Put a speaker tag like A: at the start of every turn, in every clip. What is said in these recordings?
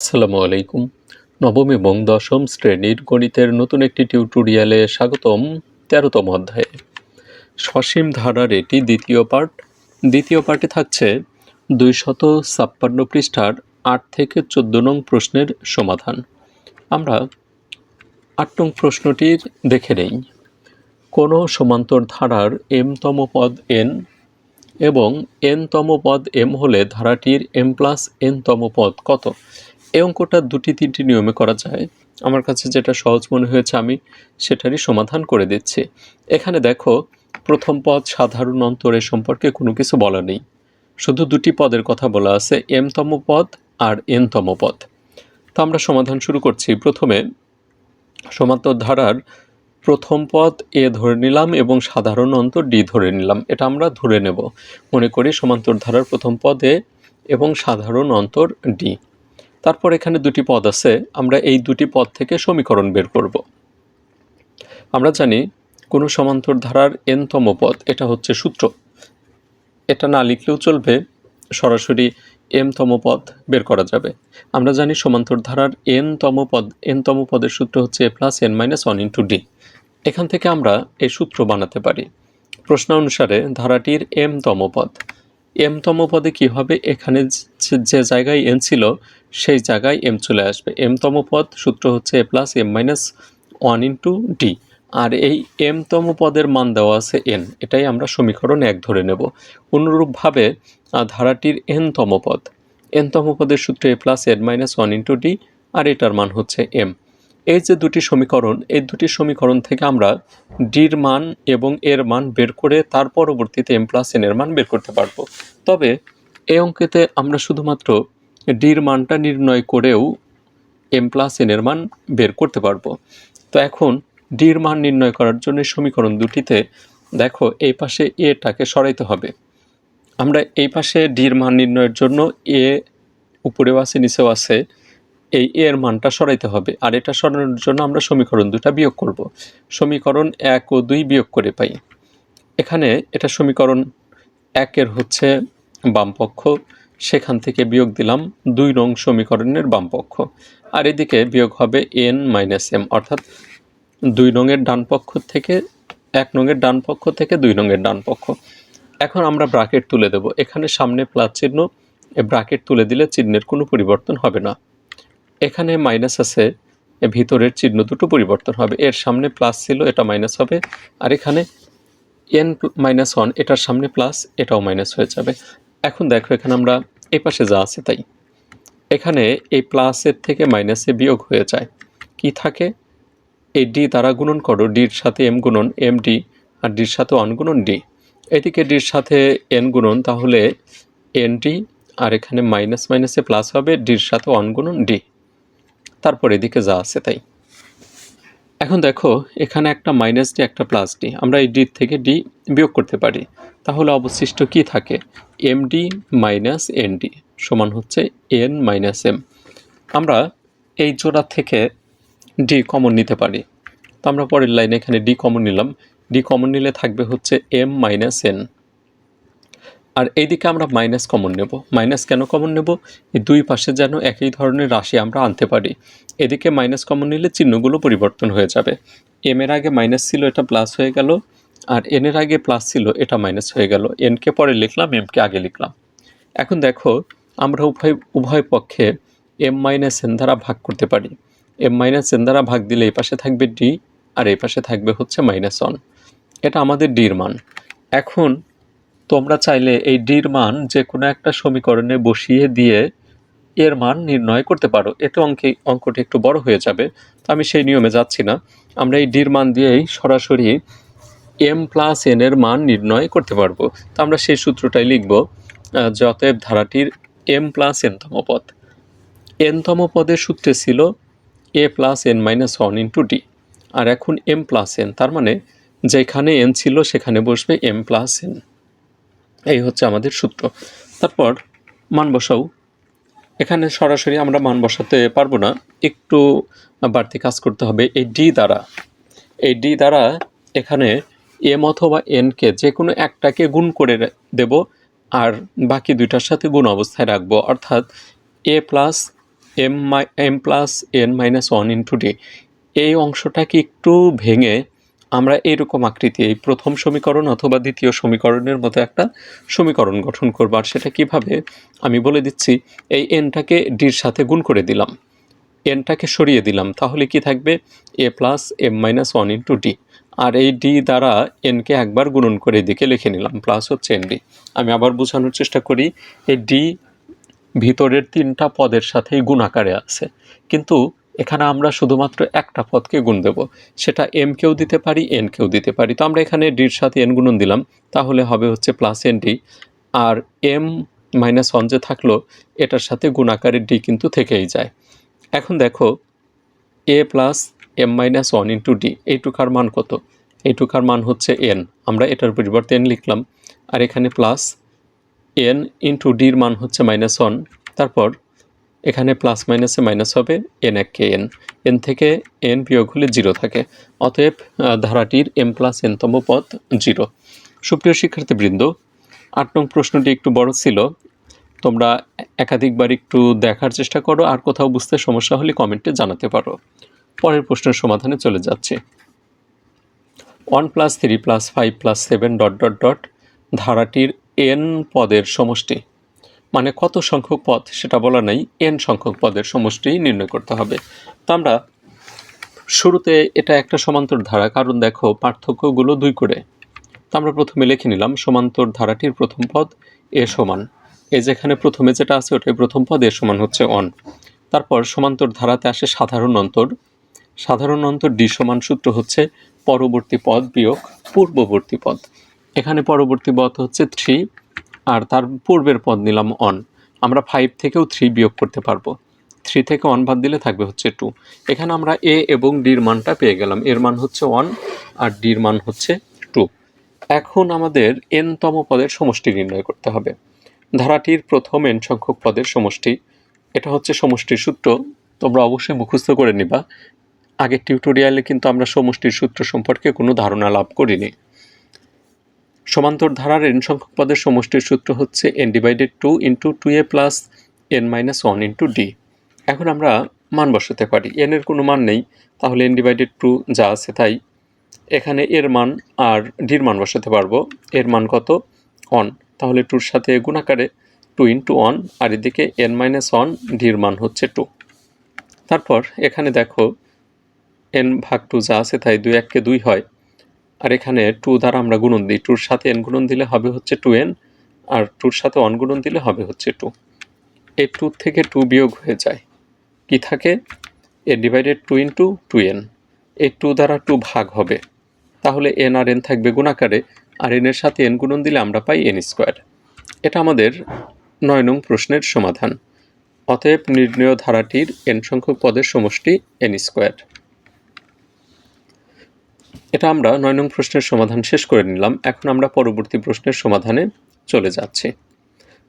A: আসসালামু আলাইকুম। নবম এবং দশম শ্রেণির গণিতের নতুন একটি টিউটোরিয়ালে স্বাগতম তেরোতম অধ্যায়ে। সসীম ধারার এটি দ্বিতীয় পার্ট দ্বিতীয় পার্টে থাকছে দুইশত ছাপ্পান্ন পৃষ্ঠার আট থেকে চোদ্দ নং প্রশ্নের সমাধান। আমরা আট নং প্রশ্নটির দেখে নেই। কোনো সমান্তর ধারার এমতম পদ এন এবং এনতম পদ এম হলে ধারাটির এম প্লাস এনতম পদ কত? এই অঙ্কটা দুটি তিনটি নিয়মে করা যায়। আমার কাছে যেটা সহজ মনে হয়েছে, আমি সেটারই সমাধান করে দিচ্ছি। এখানে দেখো, প্রথম পদ সাধারণ অন্তরের সম্পর্কে কোনো কিছু বলা নেই। শুধু দুটি পদের কথা বলা আছে, এমতম পদ আর এনতম পদ। তো আমরা সমাধান শুরু করছি। প্রথমে সমান্তর ধারার প্রথম পদ এ ধরে নিলাম এবং সাধারণ অন্তর ডি ধরে নিলাম। এটা আমরা ধরে নেব। মনে করি সমান্তর ধারার প্রথম পদে এবং সাধারণ অন্তর ডি। তারপর এখানে দুটি পদ আছে, আমরা এই দুটি পদ থেকে সমীকরণ বের করব। আমরা জানি কোনো সমান্তর ধারার এনতম পদ, এটা হচ্ছে সূত্র। এটা না লিখলেও চলবে, সরাসরি এমতম পদ বের করা যাবে। আমরা জানি সমান্তর ধারার এনতম পদ এনতম পদের সূত্র হচ্ছে A plus N minus one into D এখান থেকে আমরা এই সূত্র বানাতে পারি। প্রশ্ন অনুসারে ধারাটির এমতম পদ। এমতম পদে কী হবে? এখানে যে- জায়গায় এন ছিল, সেই জায়গায় এম চলে আসবে। এমতম পদ সূত্র হচ্ছে A plus, M minus one into D. আর এই এমতম পদের মান দেওয়া আছে এন। এটাই আমরা সমীকরণ এক ধরে নেব। অনুরূপভাবে ধারাটির এনতম পদ। এনতম পদের সূত্র A plus, N minus one into D, আর এটার মান হচ্ছে এম। এই যে দুটি সমীকরণ, এই দুটি সমীকরণ থেকে আমরা ডির মান এবং এর মান বের করে তার পরবর্তীতে এম প্লাস এন এর মান বের করতে পারব। তবে এই অঙ্কেতে আমরা শুধুমাত্র ডির মানটা নির্ণয় করেও এম প্লাস এন এর মান বের করতে পারব। তো এখন ডির মান নির্ণয় করার জন্য সমীকরণ দুটিতে দেখো এই পাশে এটাকে সরাইতে হবে। আমরা এই পাশে ডির মান নির্ণয়ের জন্য এ উপরেও আছে, নিচেও আছে। এই এর মানটা সরাইতে হবে। আর এটা সরানোর জন্য আমরা সমীকরণ দুটা বিয়োগ করব। সমীকরণ এক ও দুই বিয়োগ করে পাই। এখানে এটা সমীকরণ একের হচ্ছে বামপক্ষ সেখান থেকে বিয়োগ দিলাম দুই নং সমীকরণের বামপক্ষ আর এদিকে বিয়োগ হবে এন মাইনাস এম অর্থাৎ দুই নংয়ের ডান পক্ষ থেকে এক নংয়ের ডান পক্ষ থেকে দুই নংয়ের ডান পক্ষ। এখন আমরা ব্রাকেট তুলে দেব। এখানে সামনে প্লাস চিহ্ন ব্রাকেট তুলে দিলে চিহ্নের কোনো পরিবর্তন হবে না। এখানে মাইনাস আছে ভিতরের চিহ্ন দুটো পরিবর্তন হবে। এর সামনে প্লাস ছিল, এটা মাইনাস হবে। আর এখানে এন মাইনাস ওয়ান এটার সামনে প্লাস এটাও মাইনাস হয়ে যাবে। এখন দেখো, এখানে আমরা এই পাশে যা আছে তাই। এখানে এই প্লাসের থেকে মাইনাসে বিয়োগ হয়ে যায়। কি থাকে? এই ডি দ্বারা গুণন করো ডির সাথে এম গুণন এম ডি আর ডির সাথে ওয়ান গুণন ডি এদিকে ডির সাথে এন গুণন, তাহলে এন ডি আর এখানে মাইনাস মাইনাসে প্লাস হবে ডির সাথে ওয়ান গুণন ডি তারপর এদিকে যা আছে তাই। এখন দেখো, এখানে একটা মাইনাস ডি একটা প্লাস ডি আমরা এই ডি থেকে ডি বিয়োগ করতে পারি। তাহলে অবশিষ্ট কি থাকে? M D minus N D সমান হচ্ছে এন মাইনাস এম আমরা এই জোড়া থেকে ডি কমন নিতে পারি। তো আমরা পরের লাইনে এখানে ডি কমন নিলাম। ডি কমন নিলে থাকবে হচ্ছে এম মাইনাস এন আর এইদিকে আমরা মাইনাস কমন নেব। মাইনাস কেন কমন নেব? এই দুই পাশে যেন একই ধরনের রাশি আমরা আনতে পারি। এদিকে মাইনাস কমন নিলে চিহ্নগুলো পরিবর্তন হয়ে যাবে। এম এর আগে মাইনাস ছিল, এটা প্লাস হয়ে গেল। আর এন এর আগে প্লাস ছিল, এটা মাইনাস হয়ে গেল। এনকে পরে লিখলাম এমকে আগে লিখলাম। এখন দেখো, আমরা উভয় উভয় পক্ষে এম মাইনাস এন দ্বারা ভাগ করতে পারি। এম মাইনাস এন দ্বারা ভাগ দিলে এই পাশে থাকবে ডি আর এই পাশে থাকবে হচ্ছে মাইনাস ওয়ান এটা আমাদের ডির মান। এখন তোমরা চাইলে এই ডির মান যে কোনো একটা সমীকরণে বসিয়ে দিয়ে এর মান নির্ণয় করতে পারো। এতে অঙ্কে, অঙ্কটি একটু বড় হয়ে যাবে। তো আমি সেই নিয়মে যাচ্ছি না। আমরা এই ডির মান দিয়েই সরাসরি এম প্লাস এন এর মান নির্ণয় করতে পারব। তো আমরা সেই সূত্রটাই লিখব যতএব ধারাটির এম প্লাস এনতম পদ। এনতম পদের সূত্রে ছিল A plus N minus one into D আর এখন এম প্লাস এন তার মানে যেখানে এন ছিল সেখানে বসবে এম প্লাস এন এই হচ্ছে আমাদের সূত্র। তারপর মান বসাও। এখানে সরাসরি আমরা মান বসাতে পারব না। একটু বাড়তি কাজ করতে হবে এই ডি দ্বারা। এই ডি দ্বারা এখানে এম অথবা এনকে যে কোনো একটাকে গুণ করে দেব আর বাকি দুইটার সাথে গুণ অবস্থায় রাখব। অর্থাৎ A plus M my M plus N minus one into D এই অংশটাকে একটু ভেঙে আমরা এরকম আকৃতি, এই প্রথম সমীকরণ অথবা দ্বিতীয় সমীকরণের মতো একটা সমীকরণ গঠন করব। আর সেটা কীভাবে? আমি বলে দিচ্ছি, এই এনটাকে ডির সাথে গুণ করে দিলাম। এনটাকে সরিয়ে দিলাম, তাহলে কি থাকবে? A plus M minus one into D আর এই ডি দ্বারা এনকে একবার গুণন করে এদিকে লিখে নিলাম প্লাস হচ্ছে এন ডি আমি আবার বোঝানোর চেষ্টা করি, এই ডি ভিতরের তিনটা পদের সাথেই গুণ আকারে আছে। কিন্তু এখানে আমরা শুধুমাত্র একটা পদকে গুণ দেব। সেটা এম কেও দিতে পারি এন কেও দিতে পারি। তো আমরা এখানে ডির সাথে এন গুণন দিলাম, তাহলে হবে হচ্ছে প্লাস এন ডি আর এম মাইনাস ওয়ান যে থাকল, এটার সাথে গুণাকারের ডি কিন্তু থেকেই যায়। এখন দেখো A plus M minus one into D এইটুকার মান কত? এইটুকার মান হচ্ছে এন আমরা এটার পরিবর্তে এন লিখলাম। আর এখানে প্লাস এন ইন্টু ডির মান হচ্ছে মাইনাস ওয়ান তারপর এখানে প্লাস মাইনাসে মাইনাস হবে এন এক কে এন এন থেকে এন বিয়োগ হলে জিরো থাকে। অতএব ধারাটির এম প্লাস এনতম পদ জিরো সুপ্রিয় শিক্ষার্থীবৃন্দ, আট নং প্রশ্নটি একটু বড় ছিল। তোমরা একাধিকবার একটু দেখার চেষ্টা করো, আর কোথাও বুঝতে সমস্যা হলে কমেন্টে জানাতে পারো। পরের প্রশ্নের সমাধানে চলে যাচ্ছে। One plus three plus five plus seven dot dot dot ধারাটির N পদের সমষ্টি। মানে কত সংখ্যক পদ সেটা বলা নাই এন সংখ্যক পদের সমষ্টি নির্ণয় করতে হবে। তো আমরা শুরুতে এটা একটা সমান্তর ধারা, কারণ দেখো পার্থক্যগুলো দুই করে। তো আমরা প্রথমে লিখে নিলাম, সমান্তর ধারাটির প্রথম পদ এ সমান। এই যেখানে প্রথমে যেটা আছে, ওটাই প্রথম পদ এ সমান হচ্ছে অন তারপর সমান্তর ধারাতে আসে সাধারণ অন্তর। সাধারণ অন্তর ডি সমান সূত্র হচ্ছে পরবর্তী পদ বিয়োগ পূর্ববর্তী পদ। এখানে পরবর্তী পদ হচ্ছে থ্রি আর তার পূর্বের পদ নিলাম অন আমরা ফাইভ থেকেও থ্রি বিয়োগ করতে পারব। থ্রি থেকে অন বাদ দিলে থাকবে হচ্ছে টু এখানে আমরা এ এবং ডির মানটা পেয়ে গেলাম। এর মান হচ্ছে ওয়ান আর ডির মান হচ্ছে টু এখন আমাদের এনতম পদের সমষ্টি নির্ণয় করতে হবে। ধারাটির প্রথম এন সংখ্যক পদের সমষ্টি। এটা হচ্ছে সমষ্টির সূত্র। তোমরা অবশ্যই মুখস্থ করে নিবা। আগের টিউটোরিয়ালে কিন্তু আমরা সমষ্টির সূত্র সম্পর্কে কোনো ধারণা লাভ করিনি। সমান্তর ধারার এন সংখ্যক পদের সমষ্টির সূত্র হচ্ছে N divided two into two A plus N minus one into D এখন আমরা মান বসাতে পারি। এন এর কোনো মান নেই, তাহলে এন ডিভাইডেড টু যা আছে তাই। এখানে এর মান আর ডির মান বসাতে পারব। এর মান কত? অন তাহলে টুর সাথে গুণাকারে টু ইন্টু ওয়ান আর এদিকে এন মাইনাস ওয়ান ডির মান হচ্ছে টু তারপর এখানে দেখো এন ভাগ টু যা আছে তাই দুই এককে দুই হয়। আর এখানে টু দ্বারা আমরা গুণন দিই। টুর সাথে এন গুণন দিলে হবে হচ্ছে টু এন আর টুর সাথে ওয়ান গুণন দিলে হবে হচ্ছে টু। এই টু থেকে টু বিয়োগ হয়ে যায়। কি থাকে? A divided two into two N এই টু দ্বারা টু ভাগ হবে। তাহলে এন আর এন থাকবে গুণাকারে, আর এনের সাথে এন গুণন দিলে আমরা পাই এন স্কোয়ার এটা আমাদের নয় নং প্রশ্নের সমাধান। অতএব নির্ণয় ধারাটির এন সংখ্যক পদের সমষ্টি এন স্কোয়ার এটা আমরা নয় নং প্রশ্নের সমাধান শেষ করে নিলাম। এখন আমরা পরবর্তী প্রশ্নের সমাধানে চলে যাচ্ছি।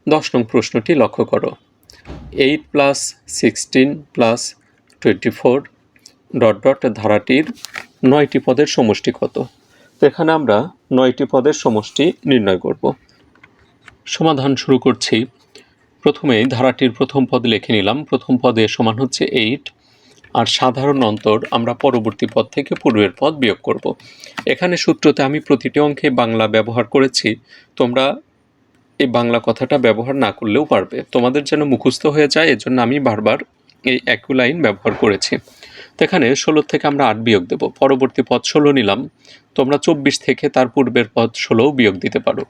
A: দশ নং প্রশ্নটি লক্ষ্য করো। Eight plus sixteen plus twenty four dot dot ধারাটির নয়টি পদের সমষ্টি কত? এখানে আমরা নয়টি পদের সমষ্টি নির্ণয় করব। সমাধান শুরু করছি। প্রথমেই ধারাটির প্রথম পদ লিখে নিলাম। প্রথম পদে সমান হচ্ছে এইট আর সাধারণ অন্তর আমরা পরবর্তী পদ থেকে পূর্বের পদ বিয়োগ করব। এখানে সূত্রতে আমি প্রতিটি অঙ্কে বাংলা ব্যবহার করেছি, তোমরা এই বাংলা কথাটা ব্যবহার না করলেও পারবে। তোমাদের যেন মুখস্থ হয়ে যায়, এজন্য আমি বারবার এই একই লাইন ব্যবহার করেছি। তো এখানে ষোলো থেকে আমরা আট বিয়োগ দেব। পরবর্তী পদ ষোলো নিলাম। তোমরা চব্বিশ থেকে তার পূর্বের পদ ষোলোও বিয়োগ দিতে পারো।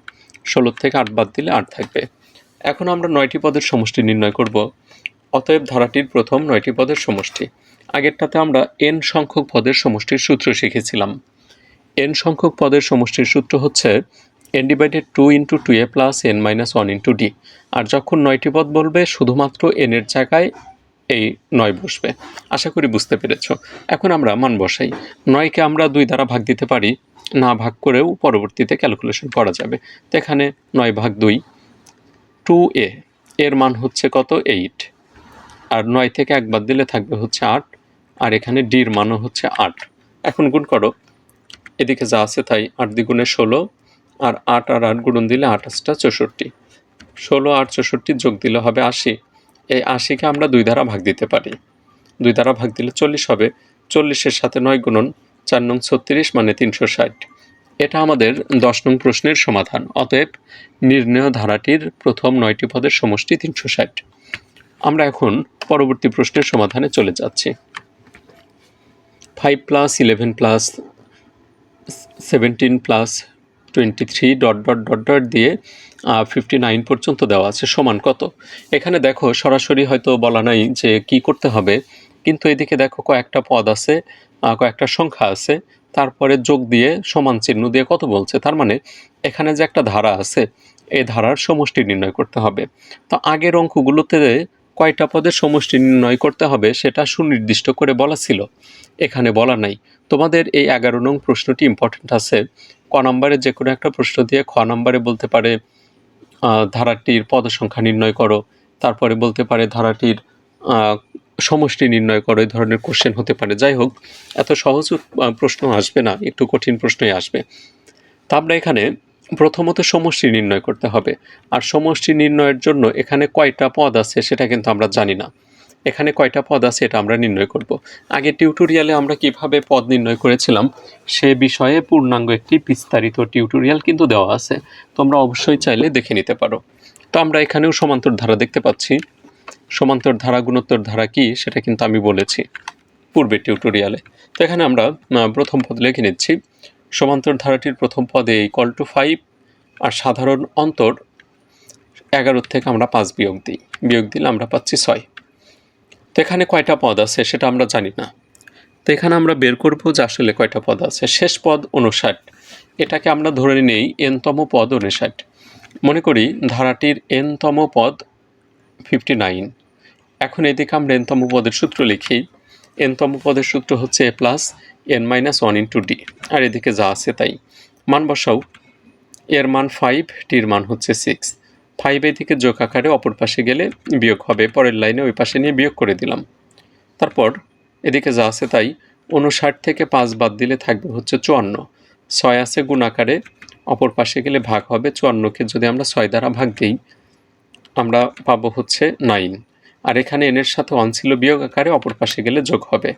A: ষোলো থেকে আট বাদ দিলে আট থাকবে। এখন আমরা নয়টি পদের সমষ্টি নির্ণয় করব। অতএব ধারাটির প্রথম নয়টি পদের সমষ্টি। আগেরটাতে আমরা এন সংখ্যক পদের সমষ্টির সূত্র শিখেছিলাম। এন সংখ্যক পদের সমষ্টির সূত্র হচ্ছে N divided two into two A plus N minus one into D আর যখন নয়টি পদ বলবে, শুধুমাত্র এনের জায়গায় এই নয় বসবে। আশা করি বুঝতে পেরেছ। এখন আমরা মান বসাই। নয়কে আমরা দুই দ্বারা ভাগ দিতে পারি, না ভাগ করেও পরবর্তীতে ক্যালকুলেশন করা যাবে। তো এখানে নয় ভাগ দুই টু এ এর মান হচ্ছে কত? এইট আর নয় থেকে একবার দিলে থাকবে হচ্ছে আট। আর এখানে ডির মানও হচ্ছে আট। এখন গুণ করো। এদিকে যা আছে তাই আট দ্বিগুণে ষোলো, আর আট আর আট গুণন দিলে আঠাশটা চৌষট্টি। ষোলো আর চৌষট্টি যোগ দিলে হবে আশি। এই আশিকে আমরা দুই দ্বারা ভাগ দিতে পারি। দুই দ্বারা ভাগ দিলে চল্লিশ হবে। চল্লিশের সাথে নয় গুণন চার নং ছত্রিশ মানে তিনশো ষাট। এটা আমাদের দশ নং প্রশ্নের সমাধান। অতএব নির্ণয় ধারাটির প্রথম নয়টি পদের সমষ্টি তিনশো ষাট। আমরা এখন পরবর্তী প্রশ্নের সমাধানে চলে যাচ্ছি। Five plus eleven plus seventeen plus twenty three dot dot dot dot দিয়ে ফিফটি নাইন পর্যন্ত দেওয়া আছে। সমান কত? এখানে দেখো, সরাসরি হয়তো বলা নাই যে কি করতে হবে, কিন্তু এদিকে দেখো কয়েকটা পদ আছে কয়েকটা সংখ্যা আছে, তারপরে যোগ দিয়ে সমান চিহ্ন দিয়ে কত বলছে? তার মানে এখানে যে একটা ধারা আছে এই ধারার সমষ্টি নির্ণয় করতে হবে। তো আগের অঙ্কগুলোতে কয়টা পদের সমষ্টি নির্ণয় করতে হবে সেটা সুনির্দিষ্ট করে বলা ছিল। এখানে বলা নাই। তোমাদের এই এগারো নং প্রশ্নটি ইম্পর্ট্যান্ট আছে। ক নম্বরে যে কোনো একটা প্রশ্ন দিয়ে খ নম্বরে বলতে পারে ধারাটির পদ সংখ্যা নির্ণয় করো। তারপরে বলতে পারে ধারাটির সমষ্টি নির্ণয় করো। এই ধরনের কোশ্চেন হতে পারে। যাই হোক, এত সহজ প্রশ্ন আসবে না। একটু কঠিন প্রশ্নই আসবে। তা আমরা এখানে প্রথমত সমষ্টি নির্ণয় করতে হবে। আর সমষ্টি নির্ণয়ের জন্য এখানে কয়টা পদ আছে সেটা কিন্তু আমরা জানি না। এখানে কয়টা পদ আছে এটা আমরা নির্ণয় করব। আগে টিউটোরিয়ালে আমরা কীভাবে পদ নির্ণয় করেছিলাম সে বিষয়ে পূর্ণাঙ্গ একটি বিস্তারিত টিউটোরিয়াল কিন্তু দেওয়া আছে। তোমরা অবশ্যই চাইলে দেখে নিতে পারো। তো আমরা এখানেও সমান্তর ধারা দেখতে পাচ্ছি। সমান্তর ধারা, গুণোত্তর ধারা কি সেটা কিন্তু আমি বলেছি পূর্বে টিউটোরিয়ালে। তো এখানে আমরা প্রথম পদ লিখে নিচ্ছি। সমান্তর ধারাটির প্রথম পদে ইকল টু ফাইভ আর সাধারণ অন্তর এগারোর থেকে আমরা পাঁচ বিয়োগ দিই। বিয়োগ দিলে আমরা পাচ্ছি ছয়। তো এখানে কয়টা পদ আছে সেটা আমরা জানি না। তো এখানে আমরা বের করব যে আসলে কয়টা পদ আছে। শেষ পদ উনষাট এটাকে আমরা ধরে নেই এনতম পদ উনষাট মনে করি ধারাটির এনতম পদ ফিফটি নাইন এখন এদিকে আমরা এনতম পদের সূত্র লিখি। এনতম পদের সূত্র হচ্ছে A plus, N minus one into D. আর এদিকে যা আছে তাই। মান বসাও। এর মান ফাইভ টির মান হচ্ছে সিক্স। ফাইভ এদিকে যোগ আকারে অপর পাশে গেলে বিয়োগ হবে। পরের লাইনে ওই পাশে নিয়ে বিয়োগ করে দিলাম। তারপর এদিকে যা আছে তাই উনষাট থেকে পাঁচ বাদ দিলে থাকবে হচ্ছে চুয়ান্ন। ছয় আছে গুণ আকারে, অপর পাশে গেলে ভাগ হবে চুয়ান্নকে। যদি আমরা ছয় দ্বারা ভাগ দিই, আমরা পাবো হচ্ছে নাইন। আর এখানে এনের সাথে ওয়ান ছিল বিয়োগ আকারে অপর পাশে গেলে যোগ হবে।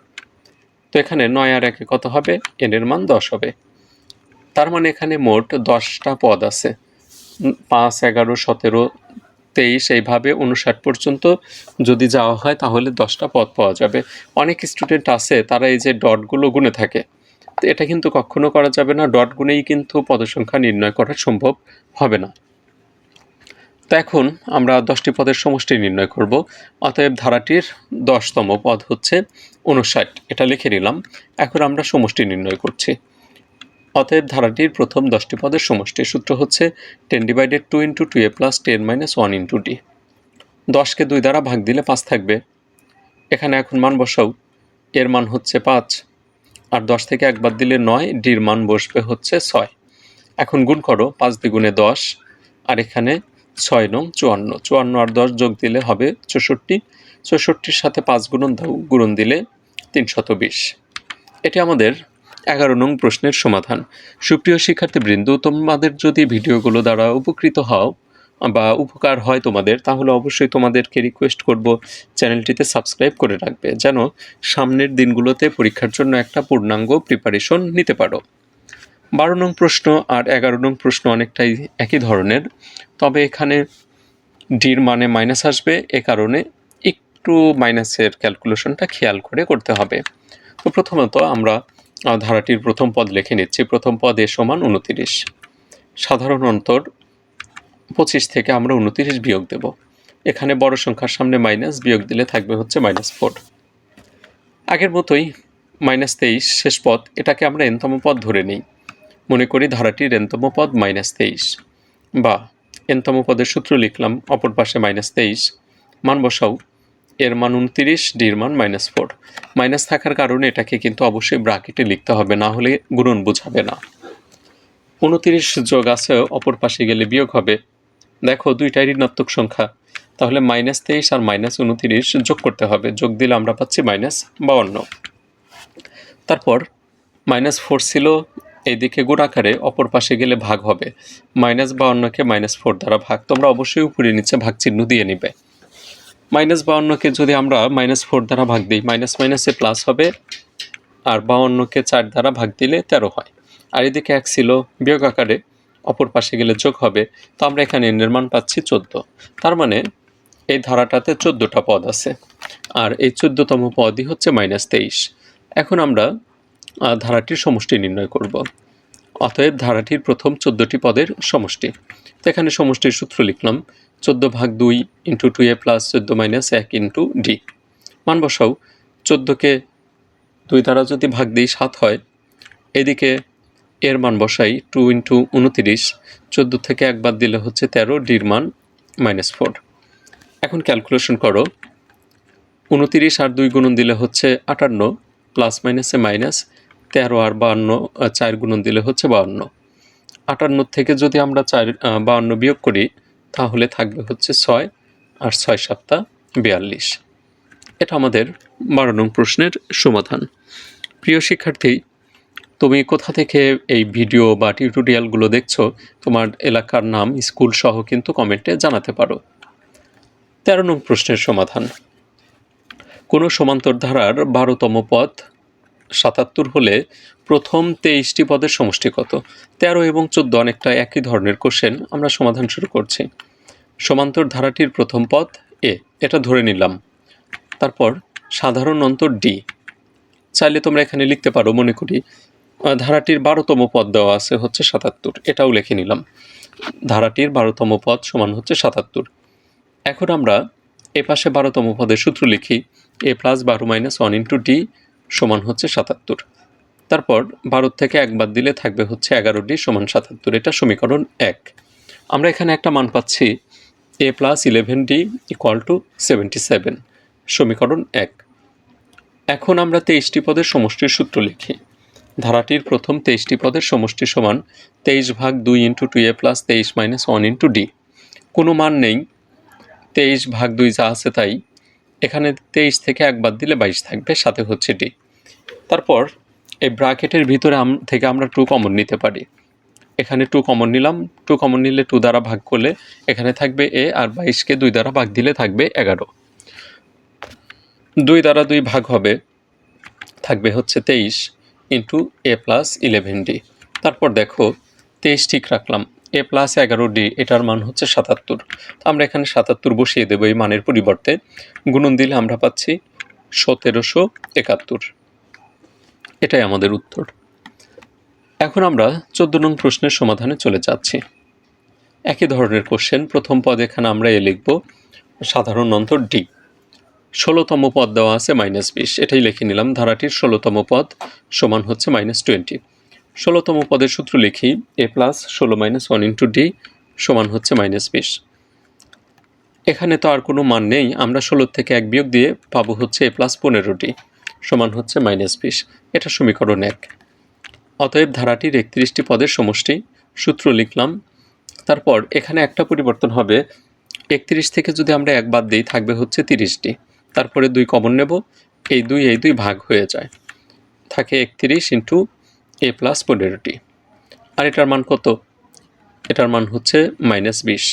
A: তো এখানে নয় আর একে কত হবে? এনের মান দশ হবে। তার মানে এখানে মোট দশটা পদ আছে। পাঁচ, এগারো, সতেরো, তেইশ, এইভাবে উনষাট পর্যন্ত যদি যাওয়া হয় তাহলে দশটা পদ পাওয়া যাবে। অনেক স্টুডেন্ট আছে, তারা এই যে ডটগুলো গুনে থাকে। এটা কিন্তু কখনো করা যাবে না, ডট গুনেই কিন্তু পদসংখ্যা নির্ণয় করা সম্ভব হবে না। তো এখন আমরা দশটি পদের সমষ্টি নির্ণয় করব। অতএব ধারাটির দশতম পদ হচ্ছে উনষাট এটা লিখে নিলাম। এখন আমরা সমষ্টি নির্ণয় করছি। অতএব ধারাটির প্রথম দশটি পদের সমষ্টি সূত্র হচ্ছে ten divided two into two A plus ten minus one into D. দশকে দুই দ্বারা ভাগ দিলে পাঁচ থাকবে। এখানে এখন মান বসাও। এর মান হচ্ছে পাঁচ। আর দশ থেকে একবার দিলে নয়, ডির মান বসবে হচ্ছে ছয়। এখন গুণ করো, পাঁচ দ্বিগুণে দশ। আর এখানে ছয় নং, চুয়ান্ন। চুয়ান্ন আর দশ যোগ দিলে হবে চৌষট্টি। চৌষট্টির সাথে পাঁচ গুণন দাও, গুণন দিলে তিনশত বিশ। এটি আমাদের এগারো নং প্রশ্নের সমাধান। সুপ্রিয় শিক্ষার্থীবৃন্দ, তোমাদের যদি ভিডিওগুলো দ্বারা উপকৃত হও বা উপকার হয় তোমাদের, তাহলে অবশ্যই তোমাদেরকে রিকোয়েস্ট করব চ্যানেলটিতে সাবস্ক্রাইব করে রাখবে, যেন সামনের দিনগুলোতে পরীক্ষার জন্য একটা পূর্ণাঙ্গ প্রিপারেশন নিতে পারো। বারো নং প্রশ্ন আর এগারো নং প্রশ্ন অনেকটাই একই ধরনের। তবে এখানে ডির মানে মাইনাস আসবে, এ কারণে একটু মাইনাসের ক্যালকুলেশনটা খেয়াল করে করতে হবে। তো প্রথমত আমরা ধারাটির প্রথম পদ লিখে নিচ্ছি। প্রথম পদ এ সমান উনতিরিশ। সাধারণ অন্তর পঁচিশ থেকে আমরা উনতিরিশ বিয়োগ দেব। এখানে বড় সংখ্যার সামনে মাইনাস বিয়োগ দিলে থাকবে হচ্ছে মাইনাস ফোর আগের মতোই মাইনাস তেইশ, শেষ পদ, এটাকে আমরা এনতম পদ ধরে নিই। মনে করি ধারাটির এনতম পদ মাইনাস তেইশ বা এনতম পদের সূত্র লিখলাম অপর পাশে মাইনাস তেইশ। মান বসাও। এর মান উনতিরিশ ডির মান মাইনাস ফোর। মাইনাস থাকার কারণে এটাকে কিন্তু অবশ্যই ব্রাকেটে লিখতে হবে, না হলে গুণন বোঝাবে না। উনতিরিশ যোগ আছে, অপর পাশে গেলে বিয়োগ হবে। দেখো, দুইটাই ঋণাত্মক সংখ্যা। তাহলে মাইনাস তেইশ আর মাইনাস উনতিরিশ যোগ করতে হবে। যোগ দিলে আমরা পাচ্ছি মাইনাস বাউন্ন। তারপর মাইনাস ফোর ছিল এইদিকে গুণ আকারে অপর পাশে গেলে ভাগ হবে। মাইনাস বাউন্নকে মাইনাস ফোর দ্বারা ভাগ। তোমরা অবশ্যই উপরে নিচে ভাগ চিহ্ন দিয়ে নিবে। মাইনাস বাউন্নকে যদি আমরা মাইনাস ফোর দ্বারা ভাগ দিই, মাইনাস মাইনাসে প্লাস হবে, আর বাউন্নকে চার দ্বারা ভাগ দিলে তেরো হয়। আর এদিকে এক ছিল বিয়োগ আকারে, অপর পাশে গেলে যোগ হবে। তো আমরা এখানে নির্মাণ পাচ্ছি চোদ্দ। তার মানে এই ধারাটাতে চোদ্দোটা পদ আছে। আর এই চোদ্দোতম পদই হচ্ছে মাইনাস তেইশ। এখন আমরা ধারাটির সমষ্টি নির্ণয় করব। অতএব ধারাটির প্রথম চোদ্দোটি পদের সমষ্টি। এখানে সমষ্টির সূত্র লিখলাম, চোদ্দ ভাগ দুই ইন্টু টু এ প্লাস চোদ্দ মাইনাস এক ইন্টু ডি মান বসাও, চোদ্দোকে দুই দ্বারা যদি ভাগ দিই সাত হয়, এদিকে এর মান বসাই টু ইন্টু উনতিরিশ, চোদ্দ থেকে একবার দিলে হচ্ছে তেরো ডির মান মাইনাস ফোর এখন ক্যালকুলেশন করো, উনতিরিশ আর দুই গুণন দিলে হচ্ছে আটান্ন প্লাস মাইনাসে মাইনাস তেরো আর বাহান্ন চার গুণন দিলে হচ্ছে বাহান্ন। আটান্ন থেকে যদি আমরা চার বাহান্ন বিয়োগ করি, তাহলে থাকবে হচ্ছে ছয় আর ছয় সাতটা বিয়াল্লিশ। এটা আমাদের বারো নং প্রশ্নের সমাধান। প্রিয় শিক্ষার্থী, তুমি কোথা থেকে এই ভিডিও বা টিউটোরিয়ালগুলো দেখছ? তোমার এলাকার নাম, স্কুল সহ কিন্তু কমেন্টে জানাতে পারো। তেরো নং প্রশ্নের সমাধান। কোনো সমান্তর ধারার বারোতম পদ সাতাত্তর হলে প্রথম তেইশটি পদের সমষ্টি কত? তেরো এবং চোদ্দ অনেকটা একই ধরনের কোশ্চেন আমরা সমাধান শুরু করছি। সমান্তর ধারাটির প্রথম পদ এ এটা ধরে নিলাম। তারপর সাধারণ অন্তর ডি চাইলে তোমরা এখানে লিখতে পারো, মনে করি ধারাটির বারোতম পদ দেওয়া আছে হচ্ছে সাতাত্তর, এটাও লিখে নিলাম। ধারাটির বারোতম পদ সমান হচ্ছে সাতাত্তর। এখন আমরা এ পাশে বারোতম পদের সূত্র লিখি এ প্লাস বারো মাইনাস ওয়ান ইন্টু ডি সমান হচ্ছে সাতাত্তর। তারপর বারো থেকে একবার দিলে থাকবে হচ্ছে এগারো ডি সমান সাতাত্তর, এটা সমীকরণ এক। আমরা এখানে একটা মান পাচ্ছি, a plus eleven d equal to seventy seven, সমীকরণ এক। এখন আমরা তেইশটি পদের সমষ্টির সূত্র লিখি। ধারাটির প্রথম তেইশটি পদের সমষ্টি সমান তেইশ ভাগ দুই ইন্টু টু এ প্লাস তেইশ মাইনাস ওয়ান ইন্টু ডি। কোনো মান নেই, তেইশ ভাগ দুই যা আছে তাই এখানে তেইশ থেকে একবার দিলে বাইশ থাকবে, সাথে হচ্ছে ডি। তারপর এই ব্র্যাকেটের ভিতরে থেকে আমরা টু কমন নিতে পারি। এখানে টু কমন নিলাম টু কমন নিলে টু দ্বারা ভাগ করলে এখানে থাকবে এ আর বাইশকে দুই দ্বারা ভাগ দিলে থাকবে এগারো। দুই দ্বারা দুই ভাগ হবে, থাকবে হচ্ছে তেইশ into a plus eleven d. তারপর দেখো, তেইশ ঠিক রাখলাম। এ প্লাস এগারো ডি এটার মান হচ্ছে সাতাত্তর। তো আমরা এখানে সাতাত্তর বসিয়ে দেবো এই মানের পরিবর্তে। গুণন দিলে আমরা পাচ্ছি সতেরোশো একাত্তর। এটাই আমাদের উত্তর। এখন আমরা চোদ্দ নং প্রশ্নের সমাধানে চলে যাচ্ছি। একই ধরনের কোশ্চেন প্রথম পদ এখানে আমরা এ লিখব, সাধারণ অন্তর ডি ষোলোতম পদ দেওয়া আছে মাইনাস বিশ, এটাই লিখে নিলাম, ধারাটির ষোলোতম পদ সমান হচ্ছে মাইনাস টোয়েন্টি ষোলোতম পদের সূত্র লিখি, এ প্লাস ষোলো মাইনাস ওয়ান ইন্টু ডি সমান হচ্ছে মাইনাস বিশ। এখানে তো আর কোনো মান নেই, আমরা ষোলো থেকে এক বিয়োগ দিয়ে পাবো হচ্ছে এ প্লাস পনেরো ডি সমান হচ্ছে মাইনাস বিশ। এটা সমীকরণ এক। অতএব ধারাটির একত্রিশটি পদের সমষ্টি সূত্র লিখলাম। তারপর এখানে একটা পরিবর্তন হবে, একত্রিশ থেকে যদি আমরা এক বাদ দিই, থাকবে হচ্ছে তিরিশটি তারপরে দুই কমন নেব, এই দুই এই দুই ভাগ হয়ে যায়। থাকে একত্রিশ ইন্টু এ প্লাস পনেরোটি আর এটার মান কত? এটার মান হচ্ছে মাইনাস বিশ।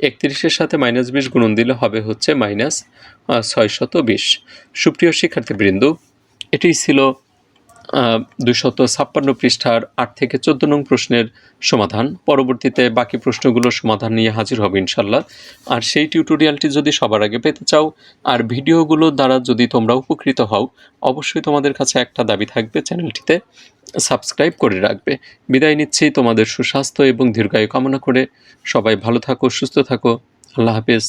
A: একত্রিশের সাথে মাইনাস বিশ গুণন দিলে হবে হচ্ছে মাইনাস ছয়শত বিশ। সুপ্রিয় শিক্ষার্থীবৃন্দ এটি ছিল দুশত ছাপ্পান্ন পৃষ্ঠার আট থেকে চোদ্দ নং প্রশ্নের সমাধান। পরবর্তীতে বাকি প্রশ্নগুলোর সমাধান নিয়ে হাজির হবে ইনশাল্লাহ আর সেই টিউটোরিয়ালটি যদি সবার আগে পেতে চাও, আর ভিডিওগুলো দ্বারা যদি তোমরা উপকৃত হও, অবশ্যই তোমাদের কাছে একটা দাবি থাকবে চ্যানেলটিতে, সাবস্ক্রাইব করে রাখবে। বিদায় নিচ্ছি তোমাদের সুস্বাস্থ্য এবং দীর্ঘায়ু কামনা করে। সবাই ভালো থাকো, সুস্থ থাকো। আল্লাহ হাফেজ।